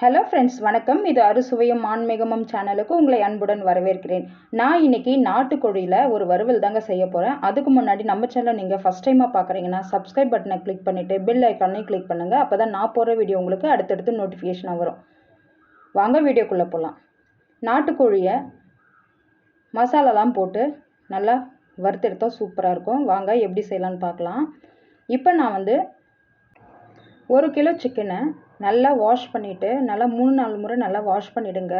Hello friends வணக்கம். இது அறுசுவையும் ஆன்மீகமும் சேனலுக்கு உங்களை அன்புடன் வரவேற்கிறேன். நான் இன்னைக்கு நாட்டுக்கோழியில் ஒரு வறுவல் தாங்க செய்ய போகிறேன் அதுக்கு முன்னாடி நம்ம சேனலை நீங்கள் ஃபஸ்ட் டைமாக பார்க்குறீங்கன்னா சப்ஸ்கிரைப் பட்டனை கிளிக் பண்ணிவிட்டு பெல் ஐக்கானையும் கிளிக் பண்ணுங்கள் அப்போ தான் நான் போகிற வீடியோ உங்களுக்கு அடுத்தடுத்து நோட்டிஃபிகேஷனாக வரும். வாங்க வீடியோக்குள்ளே போகலாம் நாட்டுக்கோழியை மசாலாலாம் போட்டு நல்லா வறுத்தெடுத்தா சூப்பராக இருக்கும். வாங்க எப்படி செய்யலான்னு பார்க்கலாம். இப்போ நான் வந்து ஒரு கிலோ சிக்கனை நல்லா வாஷ் பண்ணிவிட்டு நல்லா மூணு நாலு முறை நல்லா வாஷ் பண்ணிவிடுங்க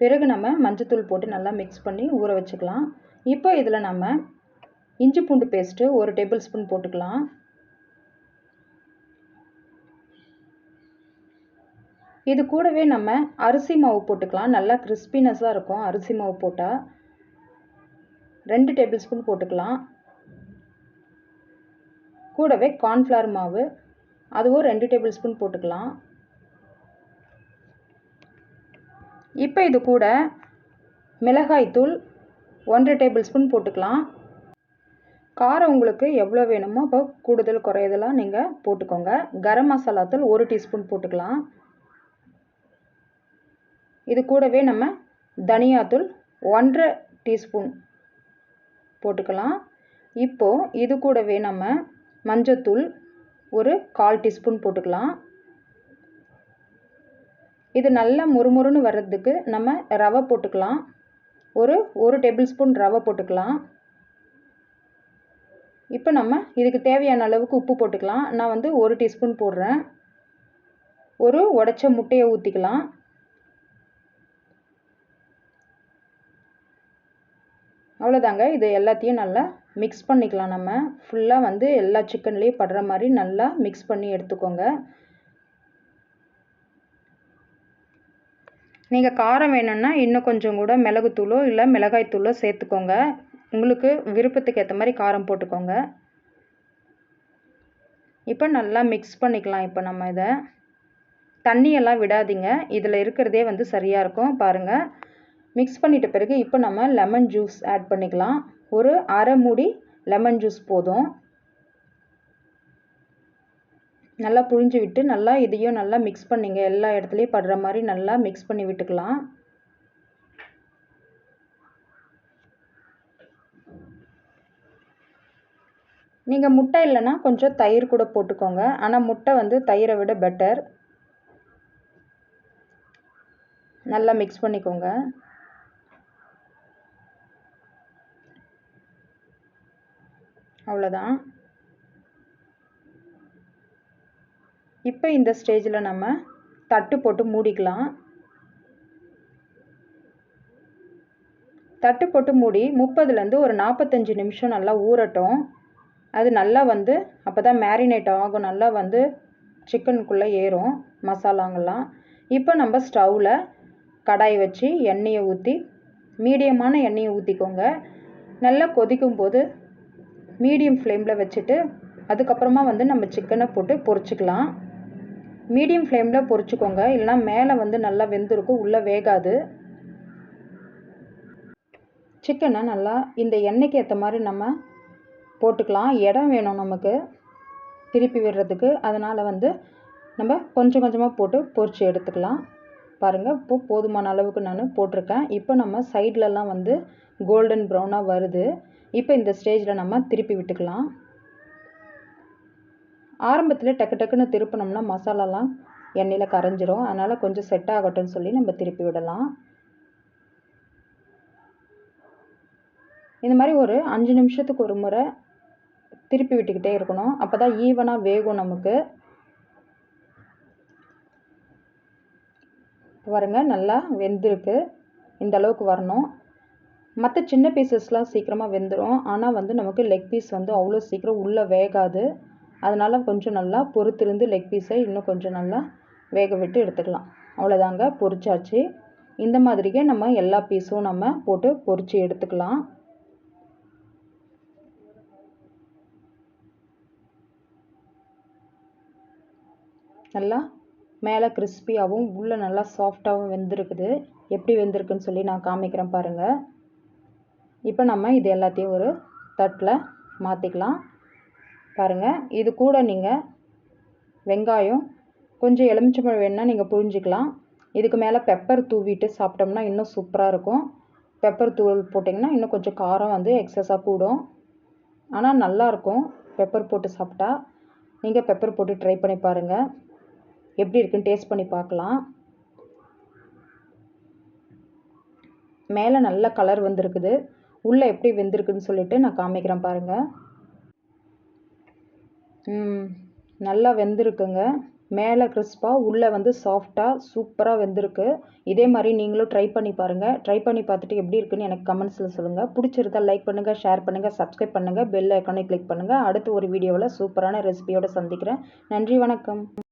பிறகு நம்ம மஞ்சத்தூள் போட்டு நல்லா மிக்ஸ் பண்ணி ஊற வச்சுக்கலாம். இப்போ இதில் நம்ம இஞ்சி பூண்டு பேஸ்ட்டு ஒரு டேபிள் ஸ்பூன் போட்டுக்கலாம். இது கூடவே நம்ம அரிசி மாவு போட்டுக்கலாம். நல்லா கிறிஸ்பினஸாக இருக்கும் அரிசி மாவு போட்டால் ரெண்டு டேபிள் ஸ்பூன் போட்டுக்கலாம். கூடவே கார்ன்ஃப்ளவர் மாவு அதுவும் ரெண்டு டேபிள் ஸ்பூன் போட்டுக்கலாம். இப்போ இது கூட மிளகாய்த்தூள் ஒன்றரை டேபிள் ஸ்பூன் போட்டுக்கலாம். காரம் உங்களுக்கு எவ்வளோ வேணுமோ அப்போ கூடுதல் குறையதெல்லாம் நீங்கள் போட்டுக்கோங்க. கரம் மசாலா தூள் ஒரு டீஸ்பூன் போட்டுக்கலாம். இது கூடவே நம்ம தனியாத்தூள் ஒன்றரை டீஸ்பூன் போட்டுக்கலாம். இப்போது இது கூடவே நம்ம மஞ்சத்தூள் ஒரு கால் டீஸ்பூன் போட்டுக்கலாம். இது நல்லா முறுமுறுன்னு வர்றதுக்கு நம்ம ரவை போட்டுக்கலாம். ஒரு ஒரு டேபிள் ஸ்பூன் ரவை போட்டுக்கலாம். இப்போ நம்ம இதுக்கு தேவையான அளவுக்கு உப்பு போட்டுக்கலாம். நான் வந்து ஒரு டீஸ்பூன் போடுறேன். ஒரு உடச்ச முட்டையை ஊற்றிக்கலாம் அவ்வளோதாங்க. இது எல்லாத்தையும் நல்லா மிக்ஸ் பண்ணிக்கலாம் நம்ம. ஃபுல்லாக வந்து எல்லா சிக்கன்லேயும் படுற மாதிரி நல்லா மிக்ஸ் பண்ணி எடுத்துக்கோங்க. நீங்கள் காரம் வேணும்னா இன்னும் கொஞ்சம் கூட மிளகுத்தூளோ இல்லை மிளகாய்த்தூளோ சேர்த்துக்கோங்க. உங்களுக்கு விருப்பத்துக்கு ஏற்ற மாதிரி காரம் போட்டுக்கோங்க. இப்போ நல்லா மிக்ஸ் பண்ணிக்கலாம். இப்போ நம்ம இதை தண்ணியெல்லாம் விடாதீங்க. இதில் இருக்கிறதே வந்து சரியாக இருக்கும். பாருங்கள் மிக்ஸ் பண்ணிட்ட பிறகு இப்போ நம்ம லெமன் ஜூஸ் ஆட் பண்ணிக்கலாம். ஒரு அரை மூடி லெமன் ஜூஸ் போதும். நல்லா புழிஞ்சு விட்டு நல்லா இதையும் நல்லா மிக்ஸ் பண்ணிங்க. எல்லா இடத்துலையும் படுற மாதிரி நல்லா மிக்ஸ் பண்ணி விட்டுக்கலாம். நீங்கள் முட்டை இல்லைன்னா கொஞ்சம் தயிர் கூட போட்டுக்கோங்க. ஆனால் முட்டை வந்து தயிரை விட பெட்டர் நல்லா மிக்ஸ் பண்ணிக்கோங்க. அவ்வளோதான் இப்போ இந்த ஸ்டேஜில் நம்ம தட்டு போட்டு மூடிக்கலாம். தட்டு போட்டு மூடி முப்பதுலேருந்து ஒரு நாற்பத்தஞ்சு நிமிஷம் நல்லா ஊறட்டும். அது நல்லா வந்து அப்போ தான் மேரினேட் ஆகும். நல்லா வந்து சிக்கனுக்குள்ளே ஏறும் மசாலாங்கெல்லாம் இப்போ நம்ம ஸ்டவ்வில் கடாய் வச்சு எண்ணெயை ஊற்றி மீடியமான எண்ணெயை ஊற்றிக்கோங்க நல்லா கொதிக்கும் போது மீடியம் ஃப்ளேமில் வச்சுட்டு அதுக்கப்புறமா வந்து நம்ம சிக்கனை போட்டு பொரிச்சிக்கலாம். மீடியம் ஃப்ளேமில் பொரிச்சுக்கோங்க இல்லைனா மேலே வந்து நல்லா வெந்திருக்கும். உள்ளே வேகாது. சிக்கனை நல்லா இந்த எண்ணெய்க்கு ஏற்ற மாதிரி நம்ம போட்டுக்கலாம். இடம் வேணும் நமக்கு. திருப்பி விடுறதுக்கு. அதனால் வந்து நம்ம கொஞ்சம் கொஞ்சமாக போட்டு பொரித்து எடுத்துக்கலாம். பாருங்கள் இப்போ போதுமான அளவுக்கு நான் போட்டிருக்கேன். இப்போ நம்ம சைட்லலாம் வந்து கோல்டன் ப்ரௌனாக வருது. இப்போ இந்த ஸ்டேஜில் நம்ம திருப்பி விட்டுக்கலாம். ஆரம்பத்தில் டக்கு டக்குன்னு திருப்பினோம்னா மசாலாலாம் எண்ணெயில் கரைஞ்சிரும். அதனால் கொஞ்சம் செட் ஆகட்டும்னு சொல்லி நம்ம திருப்பி விடலாம். இந்த மாதிரி ஒரு அஞ்சு நிமிஷத்துக்கு ஒரு முறை திருப்பி விட்டுக்கிட்டே இருக்கணும். அப்போ தான் ஈவனாக வேகும் நமக்கு. பாருங்க நல்லா வெந்திருக்கு. இந்த அளவுக்கு வரணும். மற்ற சின்ன பீசஸ்லாம் சீக்கிரமாக வெந்துடும் ஆனால் வந்து நமக்கு லெக் பீஸ் வந்து அவ்வளோ சீக்கிரம் உள்ளே வேகாது. அதனால் கொஞ்சம் நல்லா பொறுத்திருந்து லெக் பீஸை இன்னும் கொஞ்சம் நல்லா வேக விட்டு எடுத்துக்கலாம். அவ்வளோதாங்க பொரிச்சாச்சு. இந்த மாதிரியே நம்ம எல்லா பீஸும் நம்ம போட்டு பொரித்து எடுத்துக்கலாம். நல்லா மேலே கிறிஸ்பியாகவும் உள்ளே நல்லா சாஃப்டாகவும் வெந்திருக்குது. எப்படி வெந்திருக்குன்னு சொல்லி நான் காமிக்கிறேன் பாருங்கள் இப்போ நம்ம இது எல்லாத்தையும் ஒரு தட்டில் மாற்றிக்கலாம் பாருங்கள் இது கூட நீங்கள் வெங்காயம் கொஞ்சம் எலுமிச்சம்பழம் வேணுன்னா நீங்கள் புழிஞ்சிக்கலாம். இதுக்கு மேலே பெப்பர் தூவிட்டு சாப்பிட்டோம்னா இன்னும் சூப்பராக இருக்கும். பெப்பர் தூள் போட்டிங்கன்னா இன்னும் கொஞ்சம் காரம் வந்து எக்ஸஸாக கூடும். ஆனால் நல்லாயிருக்கும் பெப்பர் போட்டு சாப்பிட்டா. நீங்கள் பெப்பர் போட்டு ட்ரை பண்ணி பாருங்கள் எப்படி இருக்குன்னு டேஸ்ட் பண்ணி பார்க்கலாம். மேலே நல்ல கலர் வந்திருக்குது. உள்ளே எப்படி வெந்திருக்குன்னு சொல்லிட்டு நான் காமிக்கிறேன் பாருங்கள் நல்லா வெந்திருக்குங்க. மேலே கிறிஸ்பாக உள்ளே வந்து சாஃப்டாக சூப்பராக வெந்திருக்கு. இதே மாதிரி நீங்களும் ட்ரை பண்ணி பாருங்கள் ட்ரை பண்ணி பார்த்துட்டு எப்படி இருக்குன்னு எனக்கு கமெண்ட்ஸில் சொல்லுங்கள் பிடிச்சிருந்தா லைக் பண்ணுங்கள் ஷேர் பண்ணுங்கள் சப்ஸ்கிரைப் பண்ணுங்கள் பெல் ஐக்கானை கிளிக் பண்ணுங்கள் அடுத்து ஒரு வீடியோவில் சூப்பரான ரெசிபியோடு சந்திக்கிறேன். நன்றி வணக்கம்.